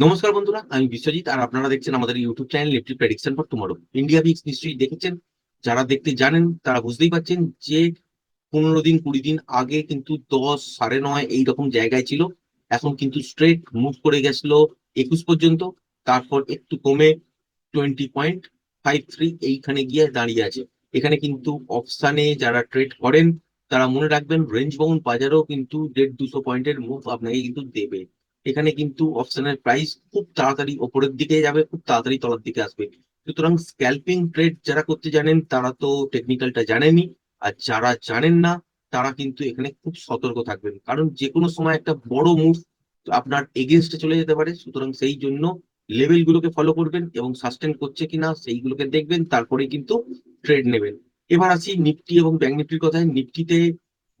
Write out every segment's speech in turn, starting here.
নমস্কার বন্ধুরা, আমি বিশ্বজিৎ আর আপনারা দেখছেন আমাদের YouTube channel Nifty prediction for tomorrow India VIX নিশ্চয়ই দেখেছেন, যারা দেখতে জানেন তারা বুঝতেই পারছেন যে পনেরো দিন, কুড়ি দিন আগে কিন্তু দশ সাড়ে নয় এইরকম জায়গায় ছিল। এখন কিন্তু স্ট্রেট মুভ করে গেছিল একুশ পর্যন্ত, তারপর একটু কমে টোয়েন্টি পয়েন্ট ফাইভ থ্রি এইখানে গিয়ে দাঁড়িয়ে আছে। এখানে কিন্তু অপশানে যারা ট্রেড করেন, তারা মনে রাখবেন রেঞ্জ বাউন্ড বাজারও কিন্তু দেড় দুশো পয়েন্টের মুভ আপনাকে কিন্তু দেবে। এখানে কিন্তু অপশনের প্রাইস খুব তাড়াতাড়ি ওপরের দিকে যাবে, খুব তাড়াতাড়ি তলার দিকে আসবে। সুতরাং স্ক্যাল্পিং ট্রেড যারা করতে জানেন, তারা তো টেকনিক্যালটা জানেনি আর যারা জানেন না, তারা কিন্তু এখানে খুব সতর্ক থাকবেন। কারণ যে কোনো সময় একটা বড় মুভ আপনার এগেনস্টে চলে যেতে পারে। সুতরাং সেই জন্য লেভেলগুলোকে ফলো করবেন এবং সাস্টেন করছে কিনা সেইগুলোকে দেখবেন তারপরে কিন্তু ট্রেড নেবেন। এবার আসি নিফটি এবং ব্যাংক নিফটির কথায়। নিফটিতে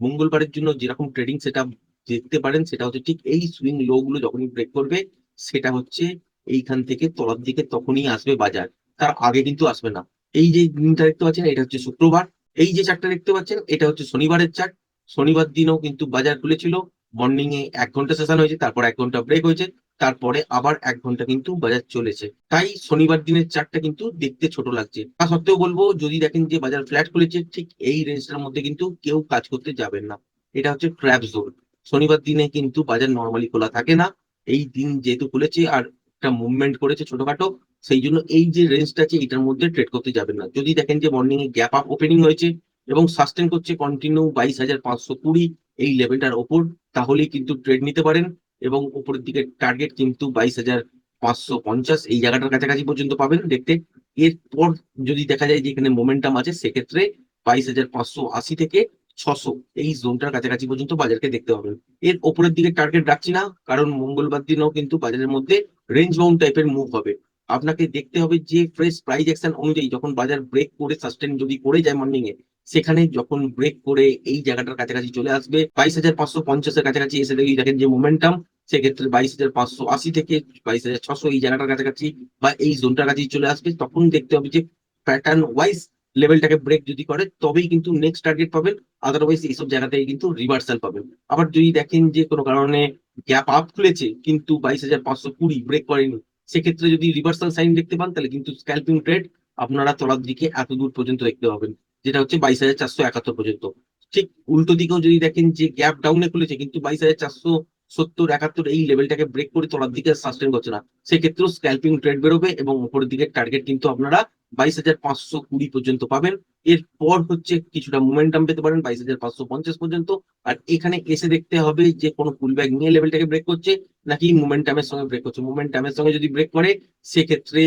মঙ্গলবারের জন্য যেরকম ট্রেডিং সেটা দেখতে পারেন, সেটা হচ্ছে ঠিক এই সুইং লো গুলো যখনই ব্রেক করবে, সেটা হচ্ছে এইখান থেকে তলার দিকে তখনই আসবে বাজার। তার আগে কিন্তু আসবে না। এই যে দিনটা দেখতে পাচ্ছেন, এটা হচ্ছে শুক্রবার। এই যে চারটা দেখতে পাচ্ছেন, এটা হচ্ছে শনিবারের চার্ট শনিবার দিনও কিন্তু বাজার খুলেছিল। মর্নিং এ এক ঘণ্টা সেশন হয়েছে, তারপর এক ঘণ্টা ব্রেক হয়েছে, তারপরে আবার এক ঘণ্টা কিন্তু বাজার চলেছে। তাই শনিবার দিনের চারটা কিন্তু দেখতে ছোট লাগছে। তা সত্ত্বেও বলব, যদি দেখেন যে বাজার ফ্ল্যাট খুলেছে, ঠিক এই রেঞ্জটার মধ্যে কিন্তু কেউ কাজ করতে যাবেন না। এটা হচ্ছে ট্র্যাপ জোন শনিবার দিনে কিন্তু বাজার নর্মালি খোলা থাকে না। এই দিন যেহেতু খুলেছে আর একটা মুভমেন্ট করেছে ছোটখাটো, সেই জন্য এই যে রেঞ্জটা আছে, এটার মধ্যে ট্রেড করতে যাবেন না। যদি দেখেন যে morning a gap up opening হয়েছে এবং সাস্টেন করছে কন্টিনিউ বাইশ হাজার পাঁচশো কুড়ি, এই লেভেলটার ওপর, তাহলেই কিন্তু ট্রেড নিতে পারেন এবং উপরের দিকে টার্গেট কিন্তু বাইশ হাজার পাঁচশো পঞ্চাশ, এই জায়গাটার কাছাকাছি পর্যন্ত পাবেন দেখতে। এরপর যদি দেখা যায় যে এখানে মোমেন্টাম আছে, সেক্ষেত্রে বাইশ হাজার পাঁচশো আশি থেকে ছশো। এই জোনটার কাছাকাছি পর্যন্ত বাজারকে দেখতে পাবেন এর ওপরের দিকে টার্গেট রাখছি না, কারণ মঙ্গলবার দিনও কিন্তু বাজারের মধ্যে রেঞ্জ বাউন্ড টাইপের মুভ হবে। আপনাকে দেখতে হবে যে ফ্রেশ প্রাইস অ্যাকশন অনুযায়ী যখন বাজার ব্রেক করে সাস্টেন যদি করে যায় মর্নিং এ, সেখানে যখন ব্রেক করে এই জায়গাটার কাছাকাছি চলে আসবে, বাইশ হাজার পাঁচশো পঞ্চাশের কাছাকাছি এসে দেখি দেখেন যে মোমেন্টাম সেক্ষেত্রে বাইশ হাজার পাঁচশো আশি থেকে বাইশ হাজার ছশো এই জায়গাটার কাছাকাছি বা এই জোনটার কাছে চলে আসবে। তখন দেখতে হবে যে প্যাটার্ন ওয়াইজ লেভেলটাকে ব্রেক যদি করে, তবেই কিন্তু নেক্সট টার্গেট পাবেন আদারওয়াইজ এইসব জায়গা থেকে কিন্তু রিভার্সাল পাবেন। আবার যদি দেখেন যে কোনো কারণে গ্যাপ আপ খুলেছে, কিন্তু বাইশ হাজার পাঁচশো কুড়ি ব্রেক করেনি, সেক্ষেত্রে যদি রিভার্সাল সাইন দেখতে পান, তাহলে কিন্তু স্ক্যাল্পিং ট্রেড আপনারা তলার দিকে এত দূর পর্যন্ত দেখতে পাবেন, যেটা হচ্ছে বাইশ হাজার চারশো একাত্তর পর্যন্ত। ঠিক উল্টো দিকেও যদি দেখেন যে গ্যাপ ডাউনে খুলেছে, কিন্তু বাইশ হাজার চারশো সত্তর, একাত্তর এই লেভেলটাকে ব্রেক করে তলার দিকে সাস্টেন করছে না। সেক্ষেত্রেও স্ক্যাল্পিং ট্রেড বেরোবে এবং উপরের দিকে টার্গেট কিন্তু আপনারা বাইশ হাজার পাঁচশো কুড়ি পর্যন্ত পাবেন। এরপর হচ্ছে কিছুটা মোমেন্টাম পেতে পারেন, বাইশ হাজার পাঁচশো পঞ্চাশ পর্যন্ত। আর এখানে এসে দেখতে হবে যে কোনো ব্যাগ নিয়ে লেভেলটাকে ব্রেক করছে নাকি মোমেন্টামের সঙ্গে ব্রেক করছে। মোমেন্টামের সঙ্গে যদি ব্রেক করে, সেক্ষেত্রে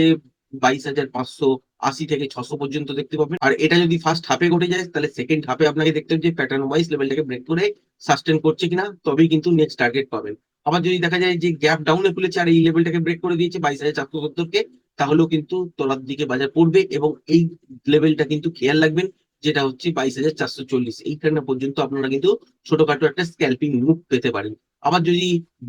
বাইশ হাজার পাঁচশো আশি থেকে ছশো পর্যন্ত দেখতে পাবেন। আর এটা যদি ফার্স্ট হাফে ঘটে যায়, তাহলে সেকেন্ড হাফে আপনাকে দেখতে হবে যে প্যাটার্ন ওয়াইজ লেভেলটাকে ব্রেক করে সাস্টেন করছে কিনা, তবেই কিন্তু নেক্সট টার্গেট পাবেন। আবার যদি দেখা যায় যে গ্যাপ ডাউনে খুলেছে আর এই লেভেলটাকে ব্রেক করে দিয়েছে বাইশ হাজার চারশো সত্তরকে, তাহলেও কিন্তু তলার দিকে বাজার পড়বে এবং এই লেভেলটা কিন্তু খেয়াল রাখবেন। যেটা হচ্ছে বাইশ হাজার চারশো চল্লিশ। এইখানে পর্যন্ত আপনারা কিন্তু ছোটখাটো একটা স্ক্যাল্পিং মুভ পেতে পারেন। আবার যদি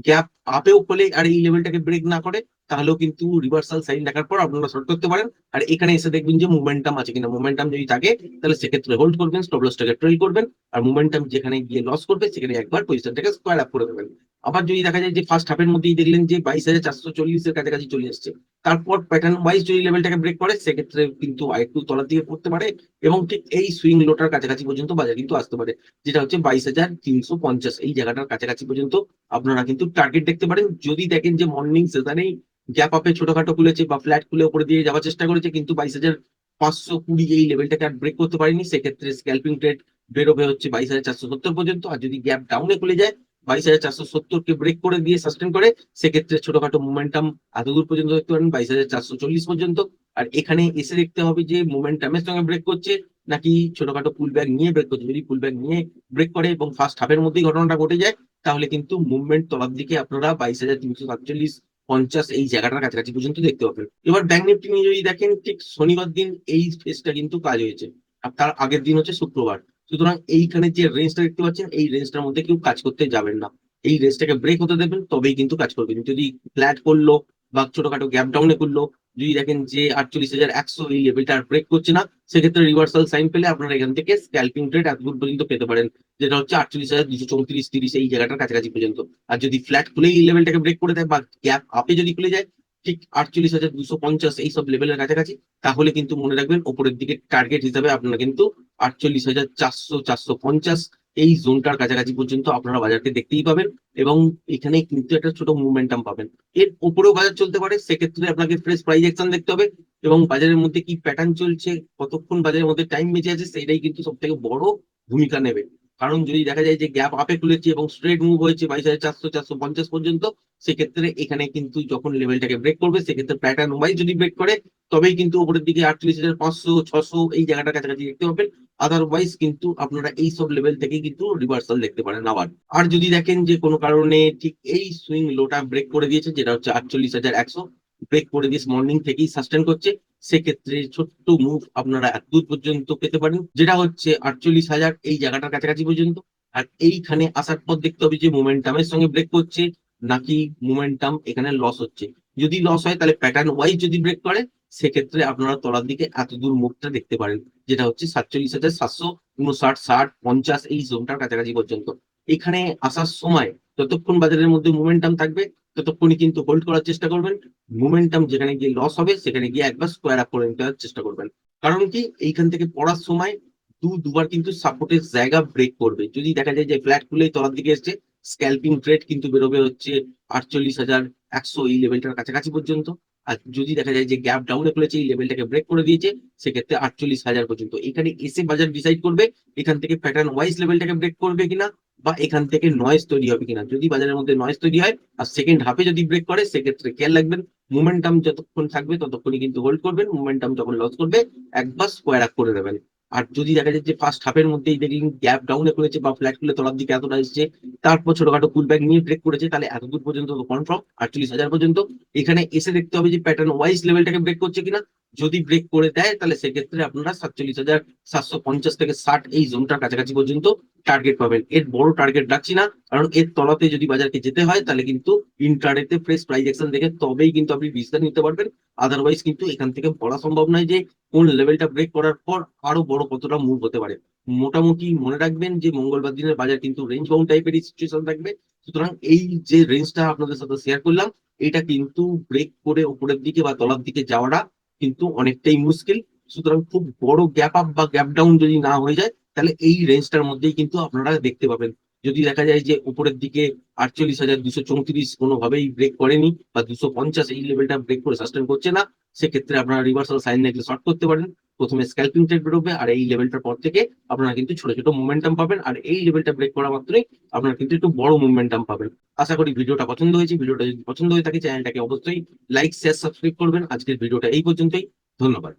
গ্যাপ আপেও খোলে আর এই লেভেলটাকে ব্রেক না করে, তাহলেও কিন্তু রিভার্সাল সাইন দেখার পর আপনারা শর্ট করতে পারেন। আর এখানে এসে দেখবেন যে মোমেন্টাম আছে কিনা। মোমেন্টাম যদি থাকে, তাহলে সেক্ষেত্রে হোল্ড করবেন স্টপ লসটাকে ট্রেল করবেন। আর মোমেন্টাম যেখানে গিয়ে লস করবে, সেখানে একবার পজিশনটাকে স্কোয়ার আপ করে দেবেন। আবার যদি দেখা যায় যে ফার্স্ট হাফের মধ্যেই দেখলেন যে বাইশ হাজার চারশো চল্লিশের কাছাকাছি চলে এসছে তারপর প্যাটার্ন ওয়াইজ যদি লেভেলটাকে ব্রেক করে, সেক্ষেত্রে কিন্তু আরেকটু তলার দিকে পড়তে পারে এবং ঠিক এই সুইং লোটার কাছাকাছি পর্যন্ত বাজার কিন্তু আসতে পারে। যেটা হচ্ছে বাইশ হাজার তিনশো পঞ্চাশ, এই জায়গাটার কাছাকাছি পর্যন্ত আপনারা কিন্তু টার্গেট দেখতে পারেন। যদি দেখেন যে মর্নিং সেশনেই গ্যাপ আপে ছোটখাটো খুলেছে বা ফ্ল্যাট খুলে উপরে দিয়ে যাওয়ার চেষ্টা করেছে, কিন্তু বাইশ হাজার পাঁচশো কুড়ি এই লেভেলটাকে আর ব্রেক করতে পারেনি, সেক্ষেত্রে স্ক্যাল্পিং ট্রেড বেরোবে হচ্ছে বাইশ হাজার চারশো সত্তর পর্যন্ত। আর যদি গ্যাপ ডাউনে খুলে যায় বাইশ হাজার চারশো সত্তরকে ব্রেক করে দিয়ে সাস্টেন করে, সেক্ষেত্রে ছোটখাটো মোমেন্টাম এত দূর পর্যন্ত দেখতে পারেন, বাইশ হাজার চারশো চল্লিশ পর্যন্ত। আর এখানে এসে দেখতে হবে যে মোমেন্টামের সঙ্গে ব্রেক করছে, নাকি ছোটখাটো পুল ব্যাগ নিয়ে ব্রেক করছে। যদি পুল ব্যাগ নিয়ে ব্রেক করে এবং ফার্স্ট হাফের মধ্যেই ঘটনাটা ঘটে যায়, তাহলে কিন্তু মুভমেন্ট তলার দিকে আপনারা বাইশ হাজার তিনশো সাতচল্লিশ পঞ্চাশ এই জায়গাটার কাছাকাছি পর্যন্ত দেখতে পাবেন। এবার ব্যাংক নিফটি নিয়ে যদি দেখেন, ঠিক শনিবার দিন এই ফেসটা কিন্তু কাজ হয়েছে। আর তার আগের দিন হচ্ছে শুক্রবার। সুতরাং এইখানে যে রেঞ্জটা দেখতে পাচ্ছেন, এই রেঞ্জটার মধ্যে কেউ কাজ করতে যাবেন না। এই রেঞ্জটাকে ব্রেক হতে দেবেন, তবেই কিন্তু কাজ করবেন। যদি ফ্ল্যাট করল বা ছোটখাটো গ্যাপ ডাউনে করল, যদি দেখেন যে আটচল্লিশ হাজার একশো এই লেভেলটা আর ব্রেক করছে না, সেক্ষেত্রে রিভার্সাল সাইন পেলে আপনারা এখান থেকে স্ক্যাল্পিং ট্রেড এত দূর পর্যন্ত পেতে পারেন, যেটা হচ্ছে আটচল্লিশ হাজার দুশো চৌত্রিশ তিরিশ এই জায়গাটার কাছাকাছি পর্যন্ত। আর যদি ফ্ল্যাট খুলে এই লেভেলটাকে ব্রেক করে দেয় বা গ্যাপ আপে যদি খুলে যায় ঠিক আটচল্লিশ হাজার দুশো পঞ্চাশ এইসব লেভেলের কাছাকাছি, তাহলে কিন্তু মনে রাখবেন ওপরের দিকে টার্গেট হিসাবে আপনারা কিন্তু আটচল্লিশ হাজার চারশো চারশো পঞ্চাশ এই জোনটার কাছাকাছি পর্যন্ত আপনারা বাজারকে দেখতেই পাবেন এবং এখানে কিন্তু একটা ছোট মুভমেন্টাম পাবেন। এর উপরেও বাজার চলতে পারে, সেক্ষেত্রে আপনাকে ফ্রেশ প্রাইস অ্যাকশন দেখতে হবে এবং বাজারের মধ্যে কি প্যাটার্ন চলছে, কতক্ষণ বাজারের মধ্যে টাইম বেঁচে আছে সেটাই কিন্তু সব থেকে বড় ভূমিকা নেবে। কারণ যদি দেখা যায় যে গ্যাপ আপে খুলেছে এবং স্ট্রেট মুভ হয়েছে বাইশ হাজার চারশো চারশো পঞ্চাশ পর্যন্ত, সেক্ষেত্রে এখানে কিন্তু যখন লেভেলটাকে ব্রেক করবে, সেক্ষেত্রে প্যাটার্ন ওয়াইজ যদি ব্রেক করে, তবেই কিন্তু উপরের দিকে আটচল্লিশ হাজার পাঁচশো, ছশো এই জায়গাটার কাছাকাছি দেখতে পাবেন। আদারওয়াইজ কিন্তু আপনারা এই সব লেভেল থেকে কিন্তু রিভার্সাল দেখতে পারেন আবার। আর যদি দেখেন যে কোনো কারণে ঠিক এই সুইং লোটা ব্রেক করে দিয়েছে, যেটা হচ্ছে আটচল্লিশ হাজার একশো ব্রেক করে দিয়ে মর্নিং থেকেই সাস্টেন করছে, সেক্ষেত্রে ছোট্ট মুভ আপনারা এত দূর পর্যন্ত পেতে পারেন, যেটা হচ্ছে আটচল্লিশ হাজার এই জায়গাটার কাছাকাছি পর্যন্ত। আর এইখানে আসার পর দেখতে হবে যে মোমেন্টামের সঙ্গে ব্রেক করছে, নাকি মোমেন্টাম এখানে লস হচ্ছে। যদি লস হয়, তাহলে প্যাটার্ন ওয়াইজ যদি ব্রেক করে, সেক্ষেত্রে আপনারা তলার দিকে এত দূর মুখটা দেখতে পারেন, যেটা হচ্ছে সাতচল্লিশ হাজার সাতশো উনষাট, ষাট, পঞ্চাশ এই জোনটার কাছাকাছি পর্যন্ত। এখানে আসার সময় যতক্ষণ বাজারের মধ্যে মোমেন্টাম থাকবে, ততক্ষণই কিন্তু হোল্ড করার চেষ্টা করবেন। মোমেন্টাম যেখানে গিয়ে লস হবে, সেখানে গিয়ে একবার স্কোয়ার আপ করে নিতে চেষ্টা করবেন। কারণ কি? এইখান থেকে পড়ার সময় দু, দুবার কিন্তু সাপোর্টের জায়গা ব্রেক করবে। যদি দেখা যায় যে ফ্ল্যাট খুলেই তলার দিকে এসছে স্ক্যাল্পিং ট্রেড কিন্তু বেরোবে হচ্ছে আটচল্লিশ হাজার একশো এই লেভেলটার কাছাকাছি পর্যন্ত। আর যদি দেখা যায় যে গ্যাপ ডাউনে খুলেছে, এই লেভেলটাকে ব্রেক করে দিয়েছে, সেক্ষেত্রে আটচল্লিশ হাজার পর্যন্ত। এখানে এসে বাজার ডিসাইড করবে, এখান থেকে প্যাটার্ন ওয়াইজ লেভেলটাকে ব্রেক করবে কিনা বা এখান থেকে নয়েজ তৈরি হবে কিনা। যদি বাজারের মধ্যে নয়েজ তৈরি হয়, আর সেকেন্ড হাফে যদি ব্রেক করে, সেক্ষেত্রে খেয়াল রাখবেন মোমেন্টাম যতক্ষণ থাকবে, ততক্ষণই কিন্তু হোল্ড করবেন মোমেন্টাম যখন লস করবে, একবার স্কোয়ার আপ করে দেবেন। আর যদি দেখা যায় যে ফার্স্ট হাফের দেখলেন গ্যাপ ডাউনে করেছে বা ফ্ল্যাট খুলে তলার দিকে এতটা এসছে, তারপর ছোটখাটো কুল ব্যাগ নিয়ে ব্রেক করেছে, তাহলে এত দূর পর্যন্ত কনফার্ম আটচল্লিশ হাজার পর্যন্ত। এখানে এসে দেখতে হবে যে প্যাটার্ন ওয়াইজ লেভেলটাকে ব্রেক করছে কিনা। যদি ব্রেক করে দেয়, তাহলে সেক্ষেত্রে আপনারা সাতচল্লিশ হাজার সাতশো পঞ্চাশ থেকে ষাট এই জোনটার কাছাকাছি পর্যন্ত টার্গেট পাবেন। এর বড় টার্গেট রাখছি না, কারণ এর তলাতে যদি বাজারকে যেতে হয়, তাহলে কিন্তু ইন্টারনেটে ফ্রেশ প্রাইস অ্যাকশন দেখে তবেই কিন্তু আপনি ডিসিশন নিতে পারবেন। আদারওয়াইজ কিন্তু এখান থেকে বলা সম্ভব নয় যে কোন লেভেলটা ব্রেক করার পর আরও বড় কতটা মুভ হতে পারে। মোটামুটি মনে রাখবেন যে মঙ্গলবার দিনের বাজার কিন্তু রেঞ্জ বাউন্ড টাইপের সিচুয়েশন থাকবে। সুতরাং এই যে রেঞ্জটা আপনাদের সাথে শেয়ার করলাম, এটা কিন্তু ব্রেক করে উপরের দিকে বা তলার দিকে যাওয়াটা কিন্তু অনেকটাই মুশকিল। সুতরাং খুব বড় গ্যাপ আপ বা গ্যাপ ডাউন যদি না হয়ে যায় তাহলে এই রেঞ্জটার মধ্যেই কিন্তু আপনারা দেখতে পাবেন। যদি দেখা যায় যে উপরের দিকে আটচল্লিশ হাজার দুশো চৌত্রিশ কোনোভাবেই ব্রেক করেনি বা দুশো পঞ্চাশ এই লেভেলটা ব্রেক করে সাস্টেন করছে না, সেক্ষেত্রে আপনারা রিভার্সাল সাইন দেখলে শর্ট করতে পারেন। প্রথমে স্ক্যাল্পিং ট্রেড বেরোবে আর এই লেভেলটার পর থেকে আপনারা কিন্তু ছোট ছোট মুভমেন্টাম পাবেন আর এই লেভেলটা ব্রেক করা মাত্রই আপনারা কিন্তু একটু বড় মুভমেন্টাম পাবেন। আশা করি ভিডিওটা পছন্দ হয়েছে, ভিডিওটা যদি পছন্দ হয়ে থাকে চ্যানেলটাকে অবশ্যই লাইক শেয়ার সাবস্ক্রাইব করবেন। আজকের ভিডিওটা এই পর্যন্তই, ধন্যবাদ।